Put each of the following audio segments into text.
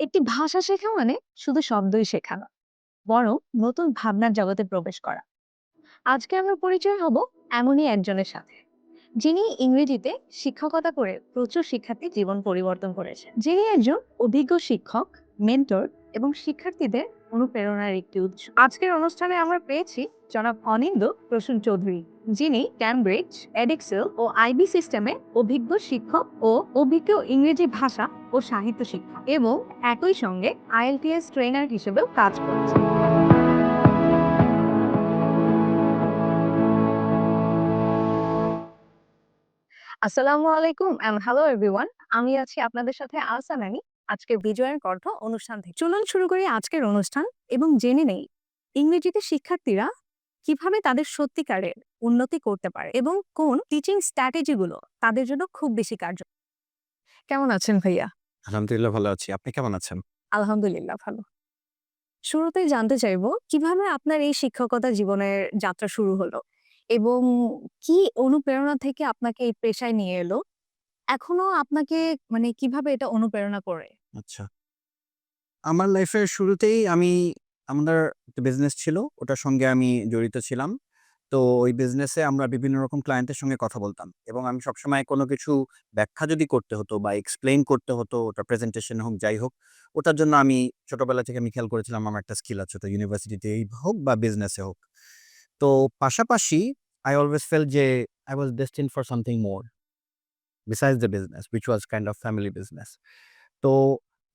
একটি ভাষা শেখা মানে শুধু শব্দই শেখা নয় বরং নতুন ভাবনার জগতে প্রবেশ করা। আজকে আমরা পরিচয় হব এমনই একজনের সাথে, যিনি ইংরেজিতে শিক্ষকতা করে প্রচুর শিক্ষার্থী জীবন পরিবর্তন করেছেন। যিনি একজন অভিজ্ঞ শিক্ষক মেন্টর এবং শিক্ষার্থীদের অনুপ্রেরণার একটি উৎস। আজকের অনুষ্ঠানে আমরা পেয়েছি জনাব অনিন্দ প্রসূন চৌধুরী, যিনি ক্যামব্রিজ, এডিক্সেল ও আইবি সিস্টেমে অভিজ্ঞ শিক্ষক ও অভিজ্ঞ ইংরেজি ভাষা ও সাহিত্য শিক্ষক এবং একই সঙ্গে আইএলটিএস ট্রেনার হিসেবেও কাজ করছেন। আসসালামু আলাইকুম হ্যালো এভরিওয়ান আমি আছি আপনাদের সাথে আসানানি আজকে বিজয়ের কণ্ঠ অনুষ্ঠান থেকে। চলুন শুরু করি আজকের অনুষ্ঠান এবং জেনে নেই ইংরেজিতে শিক্ষার্থীরা কীভাবে তাদের সত্যিকারের উন্নতি করতে পারে এবং কোন টিচিং স্ট্র্যাটেজিগুলো তাদের জন্য খুব বেশি কার্য কেমন আছেন ভাইয়া? আলহামদুলিল্লাহ ভালো আছি। আপনি কেমন আছেন? আলহামদুলিল্লাহ ভালো। শুরুতেই জানতে চাইব কীভাবে আপনার এই শিক্ষকতা জীবনের যাত্রা শুরু হলো এবং কি অনুপ্রেরণা থেকে আপনাকে এই পেশায় নিয়ে এলো? এখনও আপনাকে মানে কীভাবে এটা অনুপ্রেরণা করে? আচ্ছা। আমার লাইফের শুরুতেই আমি আমাদের একটা বিজনেস ছিল। ওটার সঙ্গে আমি জড়িত ছিলাম। তো ওই বিজনেসে আমরা বিভিন্ন রকম ক্লায়েন্টের সঙ্গে কথা বলতাম এবং আমি সবসময় কোনো কিছু ব্যাখ্যা যদি করতে হতো বা এক্সপ্লেইন করতে হতো, ওটা প্রেজেন্টেশন হোক, যাই হোক, ওটার জন্য আমি ছোটবেলা থেকে আমি খেয়াল করেছিলাম আমার একটা স্কিল আছে। তো ইউনিভার্সিটিতেই হোক বা বিজনেসে হোক। তো পাশাপাশি I always felt যে I was destined for something more besides the business, which was kind of family business. তো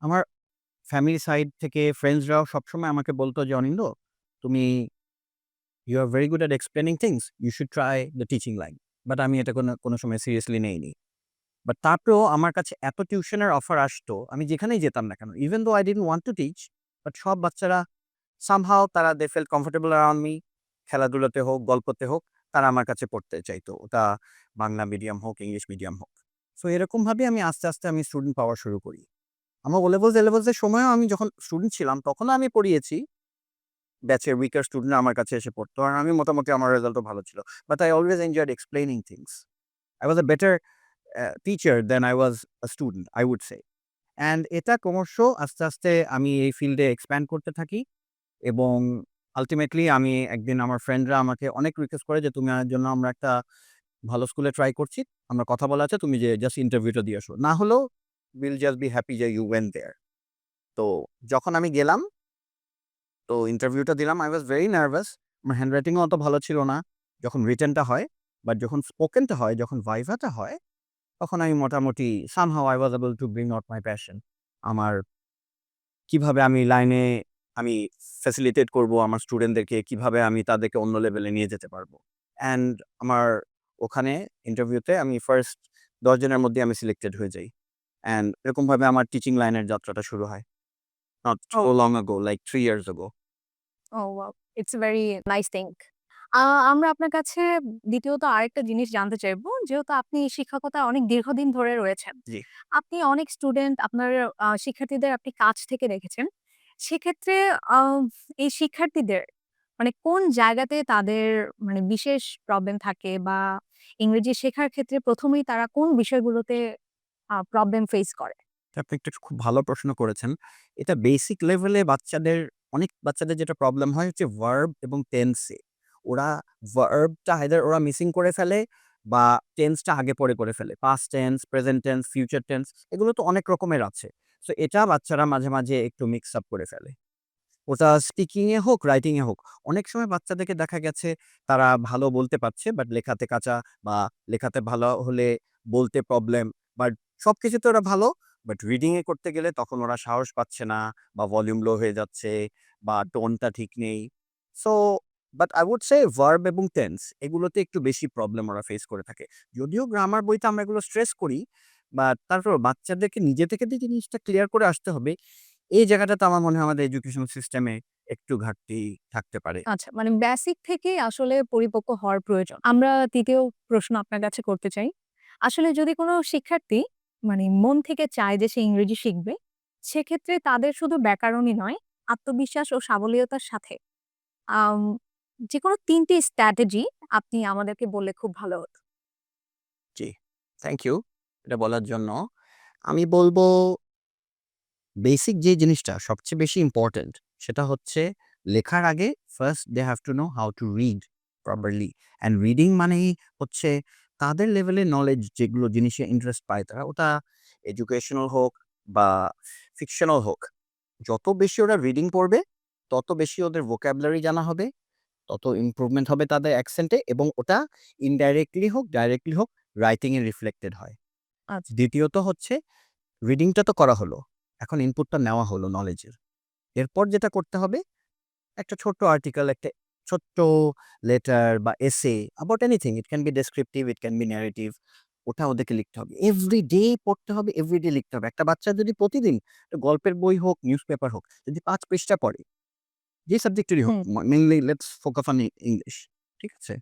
আমার ফ্যামিলি সাইড থেকে ফ্রেন্ডসরাও সবসময় আমাকে বলতো যে, "অনিন্দ, তুমি you are very good at explaining things. You should try the teaching line." But আমি এটা কোনো কোনো সময় সিরিয়াসলি নেইনি। বাট তারপরেও আমার কাছে এত টিউশনের অফার আসতো, আমি যেখানেই যেতাম না কেন, even though I didn't want to teach but সব বাচ্চারা somehow তারা they felt comfortable around me খেলাধুলাতে হোক, গল্পতে হোক, তারা আমার কাছে পড়তে চাইতো। ওটা বাংলা মিডিয়াম হোক, ইংলিশ মিডিয়াম হোক। সো এরকমভাবে আমি আস্তে, আস্তে আমি স্টুডেন্ট পাওয়া শুরু করি। আমার ও লেভেলস, এ লেভেলস এর সময়ও আমি যখন স্টুডেন্ট ছিলাম, তখনও আমি পড়িয়েছি। ব্যাচের উইকার স্টুডেন্টরা আমার কাছে এসে পড়তো। আর আমি মোটামুটি আমার রেজাল্টও ভালো ছিল। But I always enjoyed explaining things I was a better teacher than I was a student, I would say. And এটা ক্রমশ আস্তে, আস্তে আমি এই ফিল্ডে এক্সপ্যান্ড করতে থাকি এবং আলটিমেটলি আমি একদিন আমার ফ্রেন্ডরা আমাকে অনেক রিকোয়েস্ট করে যে, "তুমি জন্য আমরা একটা ভালো স্কুলে ট্রাই করছি। আমরা কথা বলা আছে, তুমি যে জাস্ট ইন্টারভিউটা দিয়ে আসো। না হলেও we'll জাস্ট বি হ্যাপি যে ইউ went দেয়ার তো যখন আমি গেলাম তো ইন্টারভিউটা দিলাম। আই was very নার্ভাস আমার হ্যান্ডরাইটিংও অত ভালো ছিল না। যখন রিটেনটা হয়, বাট যখন স্পোকেনটা হয়, যখন ভাইভাটা হয়, তখন আমি মোটামুটি somehow I was able to bring out my passion আমার কীভাবে আমি লাইনে আমি ফ্যাসিলিটেট করব আমার স্টুডেন্টদেরকে, কীভাবে আমি তাদেরকে অন্য লেভেলে নিয়ে যেতে পারব। অ্যান্ড আমার ওখানে ইন্টারভিউতে আমি ফার্স্ট ১০ জনের মধ্যে আমি সিলেক্টেড হয়ে যাই। অ্যান্ড এরকমভাবে আমার টিচিং লাইনের যাত্রাটা শুরু হয়। Not so Oh. long ago, like 3 years ago. Oh wow, it's a very nice thing. আমরা আপনার কাছে দ্বিতীয়ত আরেকটা জিনিস জানতে চাইব। যেহেতু আপনি শিক্ষকতা অনেক দীর্ঘদিন ধরে রয়েছেন। আপনি অনেক স্টুডেন্ট আপনার শিক্ষার্থীদের আপনি কাছ থেকে দেখেছেন। সেক্ষেত্রে এই শিক্ষার্থীদের মানে কোন জায়গাতে তাদের মানে বিশেষ প্রবলেম থাকে বা ইংরেজি শেখার ক্ষেত্রে প্রথমেই তারা কোন বিষয়গুলোতে প্রবলেম ফেস করে? আপনি একটা খুব ভালো প্রশ্ন করেছেন। এটা বেসিক লেভেলে বাচ্চাদের অনেক বাচ্চাদের যেটা প্রবলেম হয় হচ্ছে ভার্ব এবং টেন্সে। ওরা ভার্বটা আইদার ওরা মিসিং করে ফেলে বা টেন্সটা আগে পরে করে ফেলে। Past tense, present tense, future tense এগুলো তো অনেক রকমের আছে। সো এটা বাচ্চারা মাঝে, মাঝে একটু মিক্স আপ করে ফেলে। ওটা স্পিকিং এ হোক, রাইটিংয়ে হোক। অনেক সময় বাচ্চাদেরকে দেখা গেছে তারা ভালো বলতে পারছে বাট লেখাতে কাঁচা বা লেখাতে ভালো হলে বলতে প্রবলেম। বাট সব কিছু তো ওরা ভালো। বাট রিডিং এ করতে গেলে তখন ওরা সাহস পাচ্ছে না বা ভলিউম লো হয়ে যাচ্ছে বা টোনটা ঠিক নেই। So but I would say verb এবং টেন্স এগুলোতে একটু বেশি প্রবলেম ওরা ফেস করে থাকে। যদিও গ্রামার বইতে আমরা এগুলো স্ট্রেস করি, বাট তারপর বাচ্চাদেরকে নিজে থেকে যে জিনিসটা ক্লিয়ার করে আসতে হবে, এই জায়গাটাতে আমার মনে হয় আমাদের এডুকেশন সিস্টেমে একটু ঘাটতি থাকতে পারে। আচ্ছা, মানে বেসিক থেকেই আসলে পরিপক্ক হওয়ার প্রয়োজন। আমরা তৃতীয় প্রশ্ন আপনার কাছে করতে চাই। আসলে যদি কোনো শিক্ষার্থী মানে মন থেকে চায় যে সে ইংরেজি শিখবে, সেক্ষেত্রে তাদের শুধু ব্যাকরণই নয়, আত্মবিশ্বাস ও সাবলীয়তার সাথে আম যেকোনো ৩ টি স্ট্র্যাটেজি আপনি আমাদেরকে বললে খুব ভালো হতো। জি, থ্যাংক ইউ এটা বলার জন্য। আমি বলব বেসিক যে জিনিসটা সবচেয়ে বেশি ইম্পর্টেন্ট সেটা হচ্ছে লেখার আগে first they have to know how to read properly and reading মানেই হচ্ছে তাদের লেভেলের নলেজ যেগুলো জিনিসে ইন্টারেস্ট পায় তারা ওটা এডুকেশনাল হোক বা ফিকশনাল হোক যত বেশি ওরা রিডিং পড়বে তত বেশি ওদের ভোক্যাবুলারি জানা হবে তত ইমপ্রুভমেন্ট হবে তাদের অ্যাকসেন্টে এবং ওটা ইনডাইরেক্টলি হোক ডাইরেক্টলি হোক রাইটিংয়ে রিফ্লেক্টেড হয় আচ্ছা। দ্বিতীয়ত হচ্ছে রিডিংটা তো করা হলো এখন ইনপুটটা নেওয়া হলো নলেজের এরপর যেটা করতে হবে একটা ছোট্ট আর্টিকেল একটা ছোট্ট লেটার বা essay about anything it can be descriptive it can be narrative ওটা ওদেরকে লিখতে হবে। এভরি ডে পড়তে হবে এভরি ডে লিখতে হবে। একটা বাচ্চা যদি প্রতিদিন গল্পের বই হোক নিউজ পেপার হোক যদি পাঁচ পৃষ্ঠা পড়ে যে সাবজেক্টেরই হোক mainly let's focus on English ঠিক আছে?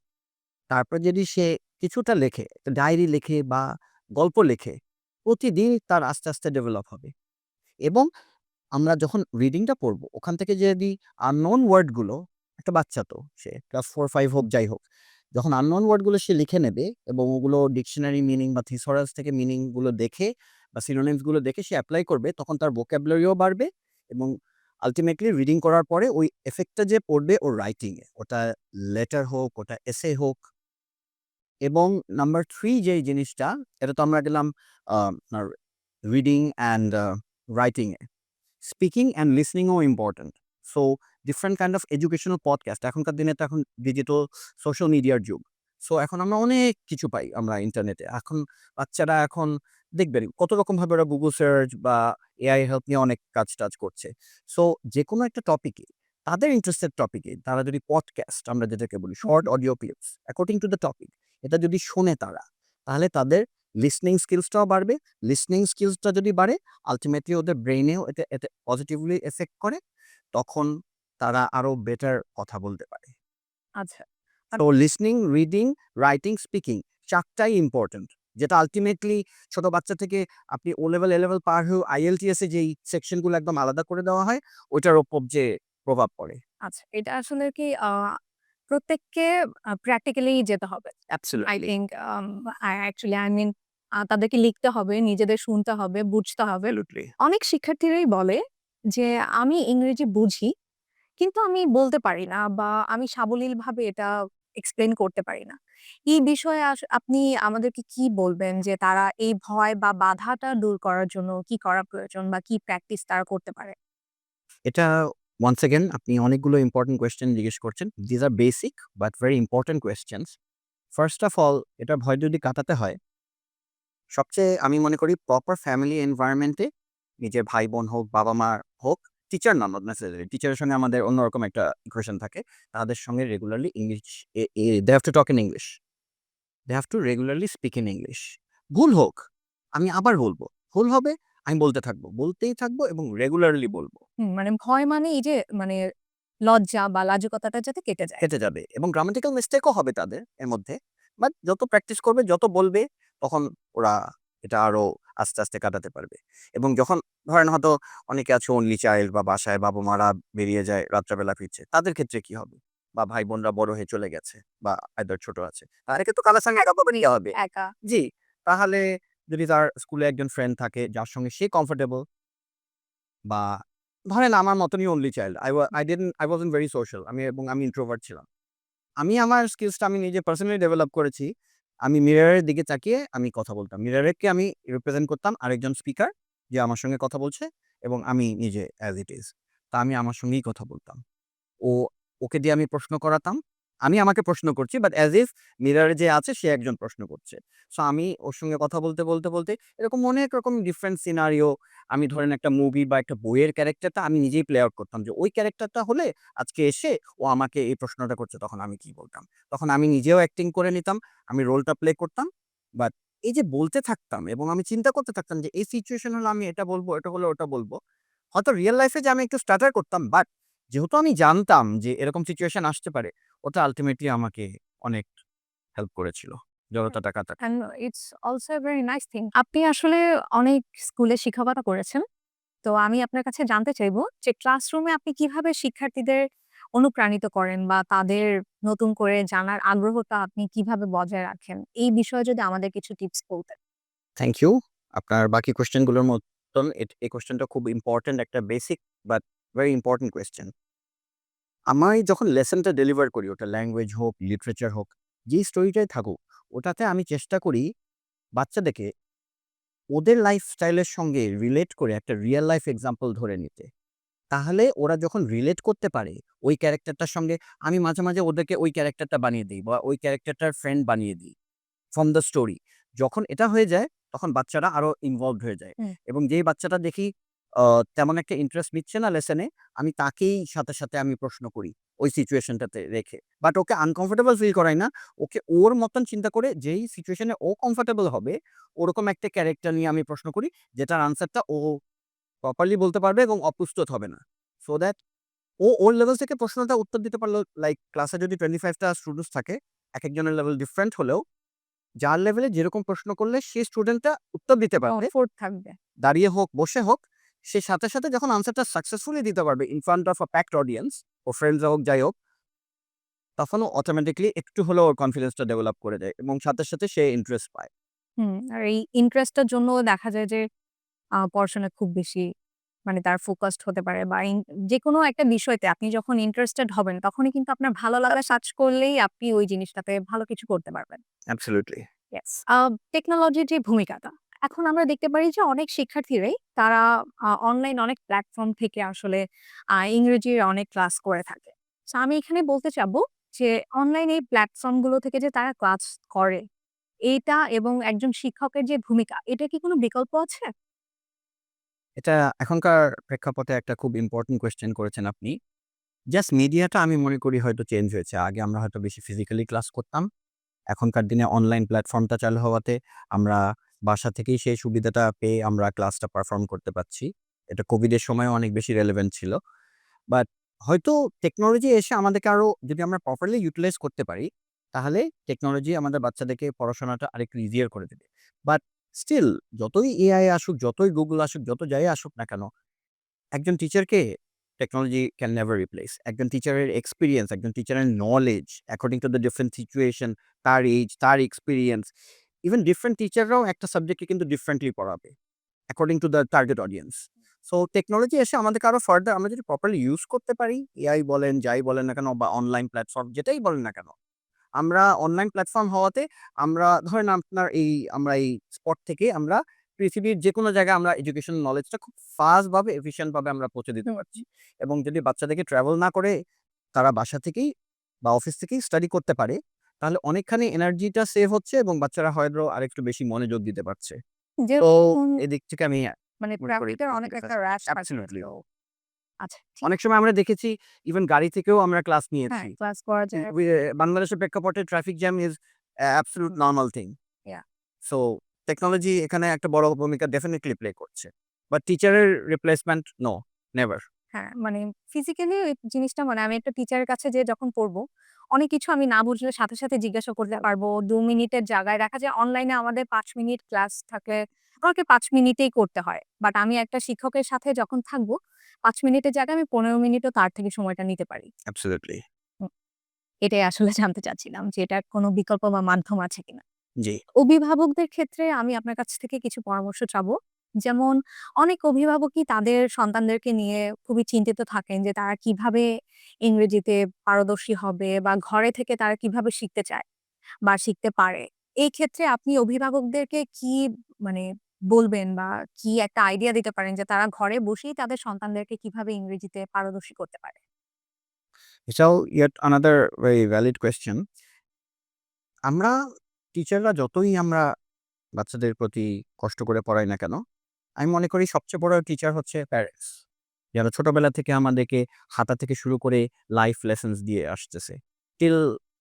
তারপর যদি সে কিছুটা লেখে ডায়েরি লেখে বা গল্প লেখে প্রতিদিন তার আস্তে আস্তে ডেভেলপ হবে। এবং আমরা যখন রিডিংটা পড়ব ওখান থেকে যদি আননোন ওয়ার্ডগুলো একটা বাচ্চা তো, সে ক্লাস ফোর ফাইভ হোক, যাই হোক। যখন আননোন ওয়ার্ডগুলো সে লিখে নেবে এবং ওগুলো ডিকশনারি মিনিং বা থিসরাস থেকে মিনিংগুলো দেখে বা সিনোনিমসগুলো দেখে সে অ্যাপ্লাই করবে, তখন তার ভোক্যাবুলারিও বাড়বে এবং আলটিমেটলি রিডিং করার পরে ওই এফেক্টটা যে পড়বে ওর রাইটিংয়ে ওটা লেটার হোক, ওটা এসে হোক। এবং নাম্বার থ্রি যেই জিনিসটা, এটা তো আমরা গেলাম রিডিং অ্যান্ড রাইটিংয়ে speaking and লিসনিংও important so different kind of educational podcast এখনকার দিনে তো এখন ডিজিটাল সোশ্যাল মিডিয়ার যুগ। সো এখন আমরা অনেক কিছু পাই আমরা ইন্টারনেটে এখন বাচ্চারা এখন দেখবেন, কত রকমভাবে ওরা গুগল সার্চ বা এআই হেল্প নিয়ে অনেক কাজ টাজ করছে। সো যে কোনো একটা টপিকে তাদের ইন্টারেস্টেড টপিকে তারা যদি পডকাস্ট আমরা যেটাকে বলি short audio clips according to the topic এটা যদি শোনে তারা, তাহলে তাদের লিসনিং স্কিলসটাও বাড়বে। লিসনিং স্কিলসটা যদি বাড়ে আলটিমেটলি ওদের ব্রেইনেও এতে এতে পজিটিভলি এফেক্ট করে। তখন তারা আরও বেটার কথা বলতে পারে। আচ্ছা তো লিসনিং রিডিং রাইটিং স্পিকিং চারটাই ইম্পর্টেন্ট যেটা আলটিমেটলি ছোট বাচ্চা থেকে আপনি ও লেভেল এ লেভেল পার হয়ে আইএলটিএস এ যেই সেকশনগুলো একদম আলাদা করে দেওয়া হয় ওইটার ওপর যে প্রভাব পড়ে। আচ্ছা এটা আসলে কি প্রত্যেককে প্র্যাকটিক্যালি যেতে হবে। I think actually I mean তাদেরকে লিখতে হবে নিজেদের শুনতে হবে বুঝতে হবে। অনেক শিক্ষার্থীরাই বলে যে আমি ইংরেজি বুঝি কিন্তু আমি বলতে পারি না বা আমি সাবলীলভাবে এটা এক্সপ্লেন করতে পারি না। এই বিষয়ে আস- আপনি আমাদেরকে কি বলবেন যে তারা এই ভয় বা বাধাটা দূর করার জন্য কি করা প্রয়োজন বা কি প্র্যাকটিস তারা করতে পারে? এটা ওয়ান্স এগেন আপনি অনেকগুলো ইম্পর্টেন্ট কোয়েশ্চেন জিজ্ঞেস করছেন। These are basic but very important questions first of all এটা ভয় যদি কাটাতে হয়, সবচেয়ে আমি মনে করি প্রপার ফ্যামিলি এনভায়রনমেন্টে নিজের ভাই বোন হোক বাবা মা হোক টিচার না নট নেসেসারি টিচারের সঙ্গে আমাদের অন্যরকম একটা ইকুয়েশন থাকে। তাদের সঙ্গে regularly English they have to talk in English they have to regularly speak in English ভুল হোক আমি আবার বলব। ভুল হবে আমি বলতে থাকব। বলতেই থাকব এবং রেগুলারলি বলব। মানে ভয় মানে এই যে মানে লজ্জা বা লাজুকতাটা যাতে কেটে যায়। কেটে যাবে এবং গ্রামাটিক্যাল মিস্টেকও হবে তাদের এর মধ্যে। বাট যত প্র্যাকটিস করবে যত বলবে তখন ওরা এটা আরও আস্তে আস্তে কাটাতে পারবে। এবং যখন ধরেন হয়তো অনেকে আছে অনলি চাইল্ড বা বাসায় বাবা মারা বেরিয়ে যায় রাত্রাবেলা ফিরছে তাদের ক্ষেত্রে কি হবে? বা ভাই বোনরা বড় হয়ে চলে গেছে বা আইদার ছোট আছে তাদেরকে তো কালার সঙ্গে একা নিতে হবে। একা। জি তাহলে যদি তার স্কুলে একজন ফ্রেন্ড থাকে যার সঙ্গে সে কমফোর্টেবল বা ধরেন আমার মতনই only child I I didn't I wasn't very social আমি এবং আমি ইন্ট্রোভার্ট ছিলাম। আমি আমার স্কিলসটা আমি নিজে পার্সোনালি ডেভেলপ করেছি আমি মিরারের দিকে তাকিয়ে আমি কথা বলতাম। মিরারেরকে আমি রিপ্রেজেন্ট করতাম আরেকজন স্পিকার যে আমার সঙ্গে কথা বলছে এবং আমি নিজে অ্যাজ ইট ইজ তা আমি আমার সঙ্গেই কথা বলতাম। ও, ওকে দিয়ে আমি প্রশ্ন করাতাম। আমি আমাকে প্রশ্ন করছি বাট অ্যাজ ইফ মিররে যে আছে, সে একজন প্রশ্ন করছে। সো আমি ওর সঙ্গে কথা বলতে বলতে বলতে এরকম অনেক রকম ডিফারেন্ট সিনারিও আমি ধরেন একটা মুভি বা একটা বইয়ের ক্যারেক্টারটা আমি নিজেই প্লে আউট করতাম যে, ওই ক্যারেক্টারটা হলে আজকে এসে ও আমাকে এই প্রশ্নটা করছে, তখন আমি কি বলতাম? তখন আমি নিজেও অ্যাক্টিং করে নিতাম, আমি রোলটা প্লে করতাম বাট এই যে বলতে থাকতাম এবং আমি চিন্তা করতে থাকতাম যে, এই সিচুয়েশন হলে আমি এটা বলব, এটা হলে ওটা বলব। হয়তো রিয়েল লাইফে যে আমি একটু স্টার্টার করতাম বাট যেহেতু আমি জানতাম যে এরকম সিচুয়েশন আসতে পারে ওটা আলটিমেটলি আমাকে অনেক হেল্প করেছিল জড়তাটা কাটা and it's also very nice thing আপনি আসলে অনেক স্কুলে শিক্ষকতা করেছেন তো আমি আপনার কাছে জানতে চাইব যে ক্লাসরুমে আপনি কীভাবে শিক্ষার্থীদের অনুপ্রাণিত করেন বা তাদের নতুন করে জানার আগ্রহটা আপনি কীভাবে বজায় রাখেন? এই বিষয়ে যদি আমাদের কিছু টিপস বলতেন। থ্যাংক ইউ আপনার বাকি কোশ্চেনগুলোর এট- এই কোয়েশ্চেনটা খুব ইম্পর্টেন্ট একটা basic but very important question আমি যখন লেসনটা ডেলিভার করি ওটা ল্যাঙ্গুয়েজ হোক লিটারেচার হোক যেই স্টোরিটাই থাকুক ওটাতে আমি চেষ্টা করি বাচ্চাদেরকে ওদের লাইফস্টাইলের সঙ্গে রিলেট করে একটা রিয়েল লাইফ এক্সাম্পল ধরে নিতে। তাহলে ওরা যখন রিলেট করতে পারে ওই ক্যারেক্টারটার সঙ্গে আমি মাঝে মাঝে ওদেরকে ওই ক্যারেক্টারটা বানিয়ে দিই বা ওই ক্যারেক্টারটার ফ্রেন্ড বানিয়ে দিই ফ্রম দ্য স্টোরি যখন এটা হয়ে যায় তখন বাচ্চারা আরও ইনভলভ হয়ে যায় এবং যেই বাচ্চাটা দেখি তেমন একটা ইন্টারেস্ট নিচ্ছে না লেসনে আমি তাকেই সাথে সাথে আমি প্রশ্ন করি ওই সিচুয়েশনটাতে রেখে। বাট ওকে আনকমফোর্টেবল ফিল করাই না। ওকে ওর মতন চিন্তা করে যেই সিচুয়েশনে ও কমফোর্টেবল হবে ওরকম একটা ক্যারেক্টার নিয়ে আমি প্রশ্ন করি যেটার আনসারটা ও প্রপারলি বলতে পারবে এবং অপ্রস্তুত হবে না। সো দ্যাট ও ওর লেভেল থেকে প্রশ্নটা উত্তর দিতে পারল লাইক ক্লাসে যদি টোয়েন্টি ফাইভটা স্টুডেন্টস থাকে এক একজনের লেভেল ডিফারেন্ট হলেও যার লেভেলে যেরকম প্রশ্ন করলে সেই স্টুডেন্টটা উত্তর দিতে পারবে। দাঁড়িয়ে হোক বসে হোক সে সাথে সাথে যখন আনসারটা সাকসেসফুলি দিতে পারবে in front of a packed audience O friends হোক যাই হোক তখন ও অটোমেটিকলি একটু হলেও ওর কনফিডেন্সটা ডেভেলপ করে যায় এবং সাথে সাথে সে ইন্টারেস্ট পায়। হুম আর এই ইন্টারেস্টটার জন্য দেখা যায় যে আহ, পড়াশোনায় খুব বেশি মানে তার ফোকাসড হতে পারে বা যে কোনো একটা বিষয়তে আপনি যখন ইন্টারেস্টেড হবেন তখনই কিন্তু আপনার ভালো লাগা সার্চ করলেই আপনি ওই জিনিসটাতে ভালো কিছু করতে পারবেন। অ্যাবসলিউটলি টেকনোলজির যে ভূমিকাটা এখন আমরা দেখতে পারি যে অনেক শিক্ষার্থীরাই তারা অনলাইন অনেক প্ল্যাটফর্ম থেকে আসলে ইংরেজির অনেক ক্লাস করে থাকে। আমি এখানে বলতে চাবো যে অনলাইন এই প্ল্যাটফর্মগুলো থেকে যে তারা ক্লাস করে, এইটা এবং একজন শিক্ষকের যে ভূমিকা, এটা কি কোনো বিকল্প আছে? এটা এখনকার প্রেক্ষাপটে একটা খুব ইম্পর্টেন্ট কোয়েশ্চেন করেছেন আপনি। জাস্ট মিডিয়াটা আমি মনে করি হয়তো চেঞ্জ হয়েছে। আগে আমরা হয়তো বেশি ফিজিক্যালি ক্লাস করতাম। এখনকার দিনে অনলাইন প্ল্যাটফর্মটা চালু হওয়াতে আমরা বাসা থেকেই সেই সুবিধাটা পেয়ে আমরা ক্লাসটা পারফর্ম করতে পারছি। এটা কোভিডের সময় অনেক বেশি রেলেভেন্ট ছিল। বাট হয়তো টেকনোলজি এসে আমাদেরকে আরও যদি আমরা প্রপারলি ইউটিলাইজ করতে পারি, তাহলে টেকনোলজি আমাদের বাচ্চাদেরকে পড়াশোনাটা আরেকটু ইজিয়ার করে দেবে। বাট স্টিল যতই এআই আসুক, যতই গুগল আসুক, যত যাই আসুক না কেন, একজন টিচারকে টেকনোলজি ক্যান নেভার রিপ্লেস একজন টিচারের এক্সপিরিয়েন্স একজন টিচারের knowledge according to the different situation তার এজ তার এক্সপিরিয়েন্স ইভেন ডিফারেন্ট টিচাররাও একটা সাবজেক্টকে কিন্তু ডিফারেন্টলি পড়াবে according to the target audience so technology এসে আমাদেরকে আরও ফার্দার আমরা যদি প্রপারলি ইউজ করতে পারি এআই বলেন যাই বলেন না কেন বা অনলাইন প্ল্যাটফর্ম যেটাই বলেন না কেন আমরা অনলাইন প্ল্যাটফর্ম হওয়াতে আমরা ধরেন আপনার এই আমরা এই স্পট থেকে আমরা পৃথিবীর যে কোনো জায়গায় আমরা এডুকেশন নলেজটা খুব ফাস্ট ভাবে এফিসিয়েন্ট ভাবে আমরা পৌঁছে দিতে পারছি। এবং যদি বাচ্চাদেরকে ট্রাভেল না করে তারা বাসা থেকেই বা অফিস থেকেই স্টাডি করতে পারে তাহলে অনেকখানি এনার্জিটা সেভ হচ্ছে এবং বাচ্চারা হয়তো আরেকটু বেশি মনোযোগ দিতে পারছে। তো এদিক থেকে আমি মানে প্রাকৃতিক অনেক একটা র্যাশ absolutely. আচ্ছা অনেক সময় আমরা দেখেছি ইভেন গাড়ি থেকেও আমরা ক্লাস হ্যাঁ নিয়েছি। ক্লাস করা যায়। বাংলাদেশের প্রেক্ষাপটে traffic jam is absolute normal thing. So technology এখানে একটা বড় ভূমিকা ডেফিনেটলি প্লে করছে। বাট টিচারের রিপ্লেসমেন্ট নো নেভার হ্যাঁ মানে ফিজিক্যালি ওই জিনিসটা মানে আমি একটা টিচারের কাছে যে যখন পড়ব অনেক কিছু আমি না বুঝলে সাথে সাথে জিজ্ঞাসা করতে পারব। দু মিনিটের জায়গায় দেখা যায় অনলাইনে আমাদের পাঁচ মিনিট ক্লাস থাকলে আমাকে পাঁচ মিনিটেই করতে হয়। বাট আমি একটা শিক্ষকের সাথে যখন থাকব পাঁচ মিনিটের জায়গায় আমি পনেরো মিনিটও তার থেকে সময়টা নিতে পারি। অ্যাবসলিউটলি এটাই আসলে জানতে চাচ্ছিলাম যে এটার কোনো বিকল্প বা মাধ্যম আছে কিনা। জি। অভিভাবকদের ক্ষেত্রে আমি আপনার কাছ থেকে কিছু পরামর্শ চাবো। যেমন অনেক অভিভাবকই তাদের সন্তানদেরকে নিয়ে খুবই চিন্তিত থাকেন যে তারা কীভাবে ইংরেজিতে পারদর্শী হবে বা ঘরে থেকে তারা কীভাবে শিখতে চায় বা শিখতে পারে। এই ক্ষেত্রে আপনি অভিভাবকদেরকে কি মানে বলবেন বা কি একটা আইডিয়া দিতে পারেন যে তারা ঘরে বসেই তাদের সন্তানদেরকে কীভাবে ইংরেজিতে পারদর্শী করতে পারে? এটাও yet another very valid question আমরা টিচাররা যতই আমরা বাচ্চাদের প্রতি কষ্ট করে পড়াই না কেন, আমি মনে করি সবচেয়ে বড় টিচার হচ্ছে প্যারেন্টস যারা ছোটবেলা থেকে আমাদেরকে হাতা থেকে শুরু করে লাইফ লেসন্স দিয়ে আসতেছে। Till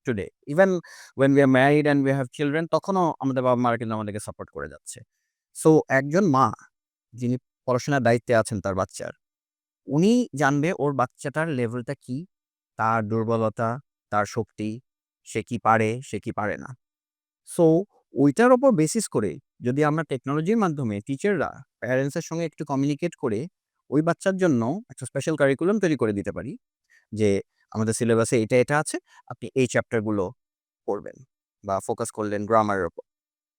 today even when we are married and we have children তখনও আমাদের বাবা মারা কিন্তু আমাদেরকে সাপোর্ট করে যাচ্ছে। সো একজন মা, যিনি পড়াশোনার দায়িত্বে আছেন তার বাচ্চার, উনি জানবে ওর বাচ্চাটার লেভেলটা কি, তার দুর্বলতা, তার শক্তি, সে কি পারে, সে কি পারে না। সো ওইটার ওপর বেসিস করে যদি আমরা টেকনোলজির মাধ্যমে টিচাররা প্যারেন্টসের সঙ্গে একটু কমিউনিকেট করে ওই বাচ্চার জন্য একটা স্পেশাল কারিকুলাম তৈরি করে দিতে পারি যে, আমাদের সিলেবাসে এটা এটা আছে, আপনি এই চ্যাপ্টারগুলো পড়বেন বা ফোকাস করলেন গ্রামারের ওপর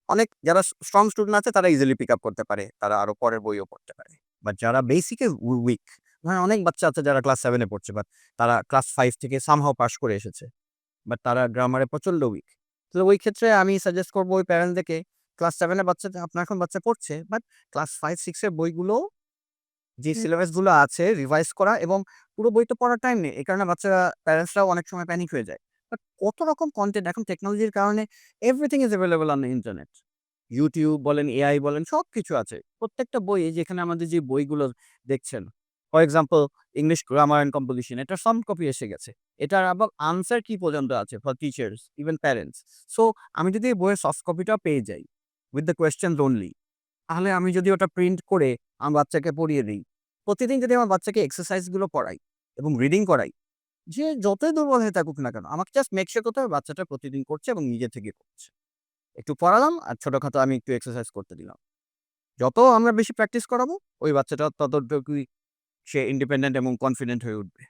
অনেক যারা স্ট্রং স্টুডেন্ট আছে, তারা ইজিলি পিক আপ করতে পারে, তারা আরও পরের বইও পড়তে পারে। বাট যারা বেসিকে উইক ধরেন অনেক বাচ্চা আছে যারা ক্লাস সেভেনে পড়ছে বাট তারা ক্লাস ফাইভ থেকে সামহাও পাস করে এসেছে বাট তারা গ্রামারে প্রচণ্ড উইক তো ওই ক্ষেত্রে আমি সাজেস্ট করব ওই প্যারেন্টদেরকে ক্লাস সেভেনের বাচ্চা, আপনার এখন বাচ্চা পড়ছে বাট ক্লাস ফাইভ সিক্সের বইগুলো যে হুম। সিলেবাসগুলো আছে রিভাইজ করা এবং পুরো বই তো পড়ার টাইম নেই এই কারণে বাচ্চারা প্যারেন্টসরাও অনেক সময় প্যানিক হয়ে যায়। বাট কত রকম কন্টেন্ট এখন টেকনোলজির কারণে everything is available on internet YouTube বলেন এআই বলেন সব কিছু আছে। প্রত্যেকটা বই যেখানে আমাদের যে বইগুলো দেখছেন for example English grammar and composition এটা সম কপি এসে গেছে। এটার আবার আনসার কি পর্যন্ত আছে for teachers even parents so আমি যদি এই বইয়ের সফট কপিটা পেয়ে যাই উইথ দ্য কোয়েশ্চেন অনলি তাহলে আমি যদি ওটা প্রিন্ট করে আমার বাচ্চাকে পড়িয়ে দিই প্রতিদিন যদি আমার বাচ্চাকে এক্সারসাইজগুলো করাই এবং রিডিং করাই, যে যতই দুর্বল হয়ে থাকুক না কেন, আমাকে জাস্ট মেক করতে হবে বাচ্চাটা প্রতিদিন করছে এবং নিজে থেকে করছে একটু পড়ালাম আর ছোটখাটো আমি একটু এক্সারসাইজ করতে দিলাম যত আমরা বেশি প্র্যাকটিস করাবো, ওই বাচ্চাটা ততটুকুই সে ইন্ডিপেন্ডেন্ট এবং কনফিডেন্ট হয়ে উঠবে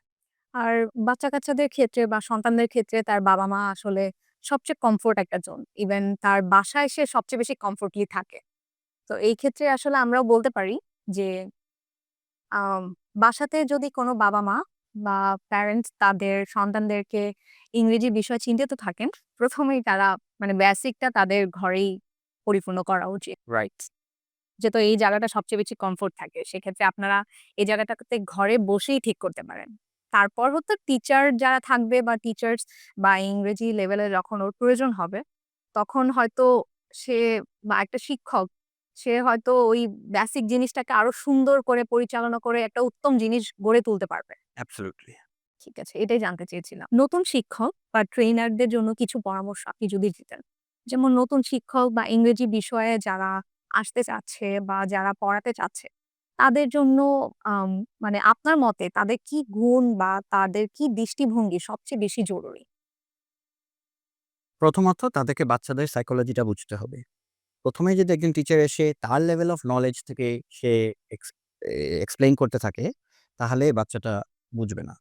আর বাচ্চা-কাচ্চাদের ক্ষেত্রে বা সন্তানদের ক্ষেত্রে তার বাবা-মা আসলে সবচেয়ে কমফোর্ট একটা জোন। ইভেন তার বাসায় সে সবচেয়ে বেশি কমফোর্টলি থাকে। তো এই ক্ষেত্রে আসলে আমরাও বলতে পারি যে বাসাতে যদি কোনো বাবা-মা বা প্যারেন্টস তাদের সন্তানদেরকে ইংরেজি বিষয়ে চিন্তিত থাকেন, প্রথমেই তারা মানে বেসিকটা তাদের ঘরেই পরিপূর্ণ করা উচিত। রাইট যেহেতু এই জায়গাটা সবচেয়ে বেশি কমফোর্ট থাকে। সেক্ষেত্রে আপনারা এই জায়গাটাতে ঘরে বসেই ঠিক করতে পারেন। তারপর হচ্ছে টিচার যারা থাকবে বা টিচার্স বা ইংরেজি লেভেলে যখন ওর প্রয়োজন হবে, তখন হয়তো সে বা একটা শিক্ষক সে হয়তো ওই বেসিক জিনিসটাকে আরও সুন্দর করে পরিচালনা করে একটা উত্তম জিনিস গড়ে তুলতে পারবে। অ্যাবসলিউটলি ঠিক আছে, এটাই জানতে চেয়েছিলাম। নতুন শিক্ষক বা ট্রেইনারদের জন্য কিছু পরামর্শ আপনি যদি দিতেন। যেমন নতুন শিক্ষক বা ইংরেজি বিষয়ে যারা আসতে চাচ্ছে বা যারা পড়াতে চাচ্ছে, তাদের জন্য মানে আপনার মতে তাদের কি গুণ বা তাদের কি দৃষ্টিভঙ্গি সবচেয়ে বেশি জরুরি? প্রথমত তাদেরকে বাচ্চাদের সাইকোলজিটা বুঝতে হবে। ১ম এ যদি একজন টিচার এসে তার লেভেল অফ নলেজ থেকে সে এক্স এ এক্সপ্লেইন করতে থাকে, তাহলে বাচ্চাটা বুঝবে না।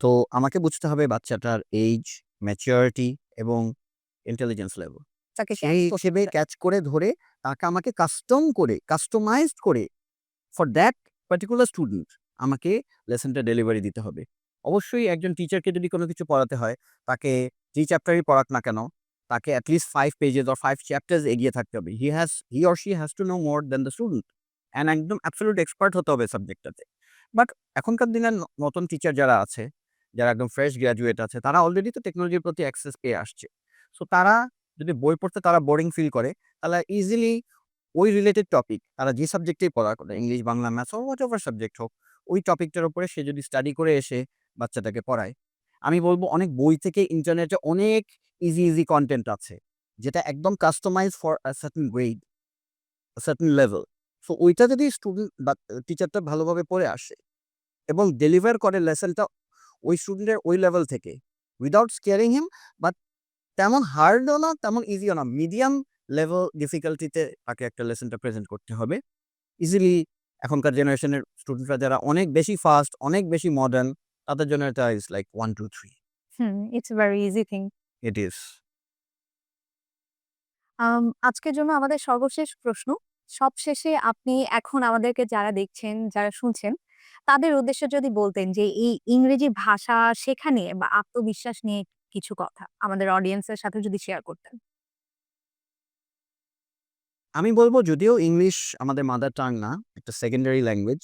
তো আমাকে বুঝতে হবে বাচ্চাটার এইজ, ম্যাচুরিটি এবং ইন্টেলিজেন্স লেভেল। তাকে সেই হিসেবে ক্যাচ করে ধরে তাকে আমাকে কাস্টম করে, কাস্টমাইজড করে ফর দ্যাট পার্টিকুলার স্টুডেন্ট আমাকে লেসনটা ডেলিভারি দিতে হবে। অবশ্যই একজন টিচারকে যদি কোনো কিছু পড়াতে হয়, তাকে যে চ্যাপ্টারই পড়াক না কেন, তাকে at least 5 pages or five chapters এগিয়ে থাকতে হবে। He has he or she has to know more than the student and একদম অ্যাবসোলিউট এক্সপার্ট হতে হবে সাবজেক্টটাতে। বাট এখনকার দিনে ন নতুন টিচার যারা আছে, যারা একদম ফ্রেশ গ্র্যাজুয়েট আছে, তারা অলরেডি তো টেকনোলজির প্রতি অ্যাক্সেস পেয়ে আসছে। সো তারা যদি বই পড়তে তারা বোরিং ফিল করে, তাহলে ইজিলি ওই রিলেটেড টপিক তারা যে সাবজেক্টেই পড়া করে English, Bangla, maths or whatever subject হোক, ওই টপিকটার উপরে সে যদি স্টাডি করে এসে বাচ্চাটাকে পড়ায়, আমি বলব অনেক বই থেকে ইন্টারনেটে অনেক ইজি, ইজি কন্টেন্ট আছে। যেটা একদম customise for certain grade, certain level. So ওইটা যদি স্টুডেন্ট বা টিচারটা ভালোভাবে পড়ে আসে এবং ডেলিভার করে লেসনটা ওই স্টুডেন্টের ওই লেভেল থেকে উইদাউট স্কেয়ারিং হিম বাট তেমন হার্ডও না, তেমন ইজিও না। মিডিয়াম লেভেল ডিফিকাল্টিতে তাকে একটা লেসনটা প্রেজেন্ট করতে হবে। ইজিলি এখনকার জেনারেশনের স্টুডেন্টরা যারা অনেক বেশি ফাস্ট, অনেক বেশি মডার্ন, তাদের জন্য এটা is like 1, 2, 3 hmm, it's a very easy thing. It is. আজকের জন্য আমাদের সর্বশেষ প্রশ্ন। সবশেষে আপনি এখন আমাদেরকে যারা দেখছেন, যারা শুনছেন, তাদের উদ্দেশ্যে যদি বলতেন যে এই ইংরেজি ভাষা শেখা নিয়ে বা আত্মবিশ্বাস নিয়ে কিছু কথা আমাদের অডিয়েন্সের সাথে যদি শেয়ার করতেন। আমি বলব যদিও ইংলিশ আমাদের মাদার টাং না, একটা secondary language.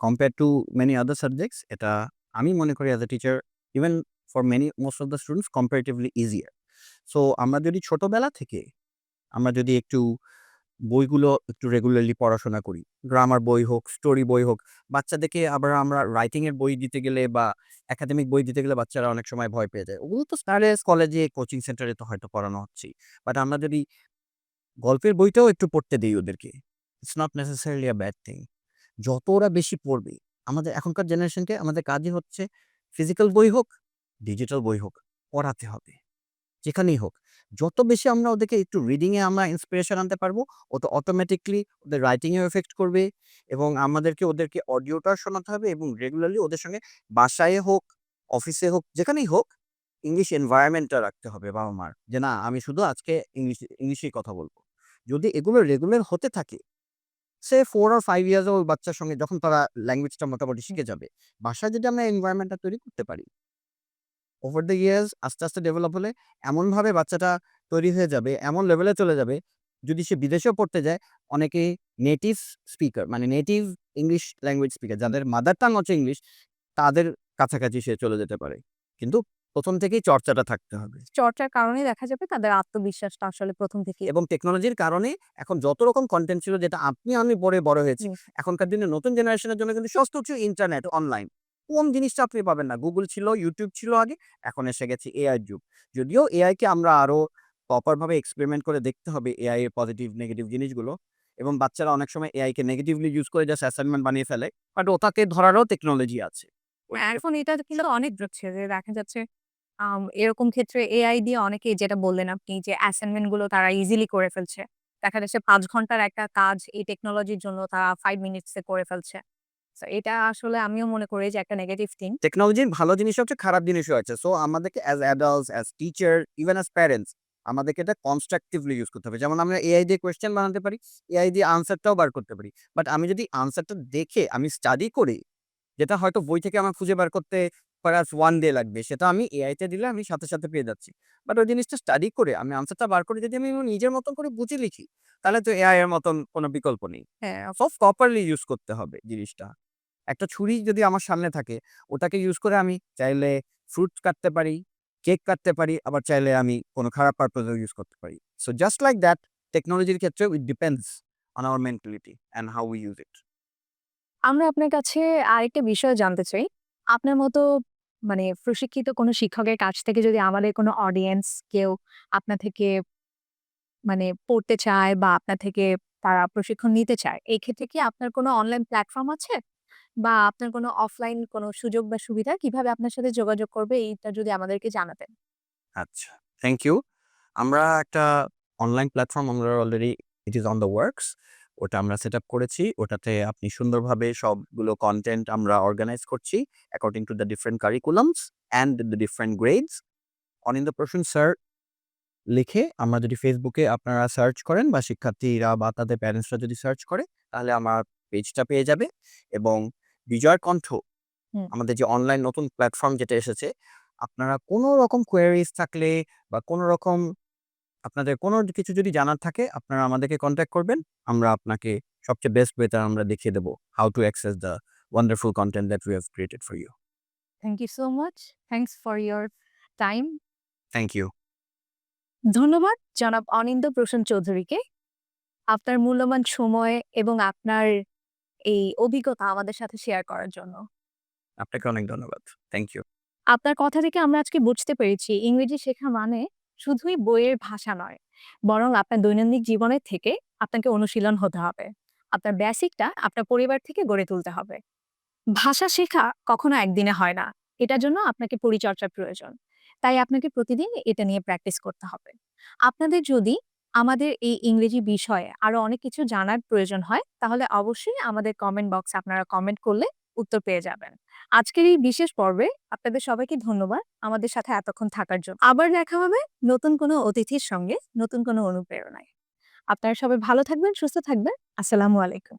Compare to many other subjects এটা আমি মনে করি as a teacher even for many most of the students comparatively easier. So আমরা যদি ছোটোবেলা থেকে আমরা যদি একটু বইগুলো একটু রেগুলারলি পড়াশোনা করি, গ্রামার বই হোক, স্টোরি বই হোক, বাচ্চাদেরকে আবার আমরা রাইটিংয়ের বই দিতে গেলে বা একাডেমিক বই দিতে গেলে বাচ্চারা অনেক সময় ভয় পেয়ে যায়। ওগুলো তো স্টাডেস কলেজে, কোচিং সেন্টারে তো হয়তো পড়ানো হচ্ছেই। বাট আমরা যদি গল্পের বইটাও একটু পড়তে দিই ওদেরকে, it's not necessarily a bad thing. যত ওরা বেশি পড়বে, আমাদের এখনকার জেনারেশনকে আমাদের কাজই হচ্ছে ফিজিক্যাল বই হোক, ডিজিটাল বই হোক, পড়াতে হবে। যেখানেই হোক। যত বেশি আমরা ওদেরকে একটু রিডিংয়ে আমরা ইন্সপিরেশন আনতে পারব, ও তো অটোমেটিকলি ওদের রাইটিং এও এফেক্ট করবে এবং আমাদেরকে ওদেরকে অডিওটাও শোনাতে হবে এবং রেগুলারলি ওদের সঙ্গে বাসায় হোক, অফিসে হোক, যেখানেই হোক ইংলিশ এনভায়রনমেন্টটা রাখতে হবে বাবা-মার। যে না আমি শুধু আজকে ইংলিশ ইংলিশেই কথা বলব যদি এগুলো রেগুলার হতে থাকে say four or five years old বাচ্চার সঙ্গে যখন তারা ল্যাঙ্গুয়েজটা মোটামুটি শিখে যাবে বাসায় যদি আমরা এনভায়রনমেন্টটা তৈরি করতে পারি ওভার দ্য ইয়ার্স আস্তে আস্তে ডেভেলপ হলে এমনভাবে বাচ্চাটা তৈরি হয়ে যাবে এমন লেভেলে চলে যাবে যদি সে বিদেশেও পড়তে যায় অনেকে নেটিভ স্পিকার মানে নেটিভ ইংলিশ ল্যাঙ্গুয়েজ স্পিকার যাদের মাদার টাং হচ্ছে ইংলিশ তাদের কাছাকাছি সে চলে যেতে পারে। কিন্তু প্রথম থেকেই চর্চাটা থাকতে হবে। চর্চার কারণে দেখা যাবে তাদের আত্মবিশ্বাসটা আসলে প্রথম থেকে এবং টেকনোলজির কারণে এখন যত রকম কন্টেন্ট ছিল যেটা আপনি আমি পরে বড় হয়েছি এখনকার দিনে নতুন জেনারেশনের জন্য কিন্তু সমস্ত কিছু ইন্টারনেট অনলাইন কোন জিনিসটা আপনি পাবেন না? গুগল ছিল ইউটিউব ছিল আগে এখন এসে গেছে এআই যুগ। যদিও এআই কে আমরা আরও প্রপার ভাবে এক্সপেরিমেন্ট করে দেখতে হবে এআই এর পজিটিভ নেগেটিভ জিনিসগুলো। এবং বাচ্চারা অনেক সময় এআই কে নেগেটিভলি ইউজ করে জাস্ট অ্যাসাইনমেন্ট বানিয়ে ফেলে। বাট ওটাকে ধরারও টেকনোলজি আছে। এখন এটা কিন্তু অনেক হচ্ছে যে দেখা যাচ্ছে এরকম ক্ষেত্রে এআই দিয়ে অনেকে যেটা বললেন আপনি যে অ্যাসাইনমেন্টগুলো তারা ইজিলি করে ফেলছে। দেখা যাচ্ছে পাঁচ ঘণ্টার একটা কাজ এই টেকনোলজির জন্য তারা ফাইভ মিনিটসে করে ফেলছে। এটা আসলে আমিও মনে করি যে একটা নেগেটিভ থিং টেকনোলজির ভালো জিনিস হচ্ছে খারাপ জিনিসও আছে। সো আমাদেরকে as adults as teacher even as parents আমাদেরকে এটা কনস্ট্রাকটিভলি ইউজ করতে হবে। যেমন আমরা এআই দিয়ে কোয়েশ্চেন বানাতে পারি এআই দিয়ে আনসারটাও বার করতে পারি। বাট আমি যদি আনসারটা দেখে, আমি স্টাডি করি, যেটা হয়তো বই থেকে আমার খুঁজে বার করতে পারাস ওয়ান ডে লাগবে। সেটা আমি এআইতে দিলে আমি সাথে সাথে পেয়ে যাচ্ছি। বাট ওই জিনিসটা স্টাডি করে আমি আনসারটা বার করে যদি আমি নিজের মতন করে বুঝে লিখি তাহলে তো এআই এর মতন কোনো বিকল্প নেই। হ্যাঁ। সব প্রপারলি ইউজ করতে হবে জিনিসটা। একটা ছুরি যদি আমার সামনে থাকে ওটাকে ইউজ করে আমি চাইলে ফ্রুট কাটতে পারি কেক কাটতে পারি আবার চাইলে আমি কোনো খারাপ পারপাসেও ইউজ করতে পারি। সো জাস্ট লাইক দ্যাট টেকনোলজির ক্ষেত্রে it depends on our mentality and how we use it আমরা আপনার কাছে আরেকটা বিষয় জানতে চাই। আপনার মতো মানে প্রশিক্ষিত কোনো শিক্ষকের কাছ থেকে যদি আমাদের কোনো অডিয়েন্স কেউ আপনার থেকে মানে পড়তে চায় বা আপনার থেকে তারা প্রশিক্ষণ নিতে চায়, এই ক্ষেত্রে কি আপনার কোনো অনলাইন প্ল্যাটফর্ম আছে? বা আপনার কোনো অফলাইন কোনো সুযোগ বা সুবিধা? কীভাবে আপনার সাথে যোগাযোগ করবে? এইটা যদি আমাদেরকে জানাতেন। আচ্ছা থ্যাংক ইউ আমরা একটা অনলাইন প্ল্যাটফর্ম আমরা already it is on the works ওটা আমরা সেট আপ করেছি। ওটাতে আপনি সুন্দরভাবে সবগুলো কন্টেন্ট আমরা অর্গানাইজ করছি according to the different curriculums and the different grades Aninda Prasun sir লিখে আমরা যদি ফেসবুকে আপনারা সার্চ করেন বা শিক্ষার্থীরা বা তাদের প্যারেন্টসরা যদি সার্চ করে তাহলে আমার পেজটা পেয়ে যাবে এবং বিজয় কণ্ঠ আমাদের যে অনলাইন নতুন প্ল্যাটফর্ম যেটা এসেছে আপনারা কোনো রকম কোয়ারিজ থাকলে বা কোনো রকম আপনাদের কোনো কিছু যদি জানার থাকে আপনারা আমাদেরকে কন্ট্যাক্ট করবেন। আমরা আপনাকে সবচেয়ে বেস্ট ওয়েতে আমরা দেখিয়ে দেবো how to access the wonderful content that we have created for you thank you so much thanks for your time thank you ধন্যবাদ জনাব অনিন্দ প্রসন্ন চৌধুরীকে। আপনার মূল্যবান সময় এবং আপনার এই অভিজ্ঞতা আমাদের সাথে শেয়ার করার জন্য। আপনাকে অনেক ধন্যবাদ। থ্যাংক ইউ আপনার কথা থেকে আমরা আজকে বুঝতে পেরেছি ইংরেজি শেখা মানে শুধুই বইয়ের ভাষা নয়, বরং আপনার দৈনন্দিন জীবনের থেকে আপনাকে অনুশীলন হতে হবে। আপনার বেসিকটা আপনার পরিবার থেকে গড়ে তুলতে হবে। ভাষা শেখা কখনো একদিনে হয় না, এটার জন্য আপনাকে পরিচর্যার প্রয়োজন। তাই আপনাকে প্রতিদিন এটা নিয়ে প্র্যাকটিস করতে হবে। আপনাদের যদি আমাদের এই ইংরেজি বিষয়ে আরও অনেক কিছু জানার প্রয়োজন হয়, তাহলে অবশ্যই আমাদের কমেন্ট বক্সে আপনারা কমেন্ট করলে উত্তর পেয়ে যাবেন। আজকের এই বিশেষ পর্বে আপনাদের সবাইকে ধন্যবাদ আমাদের সাথে এতক্ষণ থাকার জন্য। আবার দেখা হবে নতুন কোনো অতিথির সঙ্গে, নতুন কোনো অনুপ্রেরণায়। আপনারা সবাই ভালো থাকবেন, সুস্থ থাকবেন। আসসালামু আলাইকুম।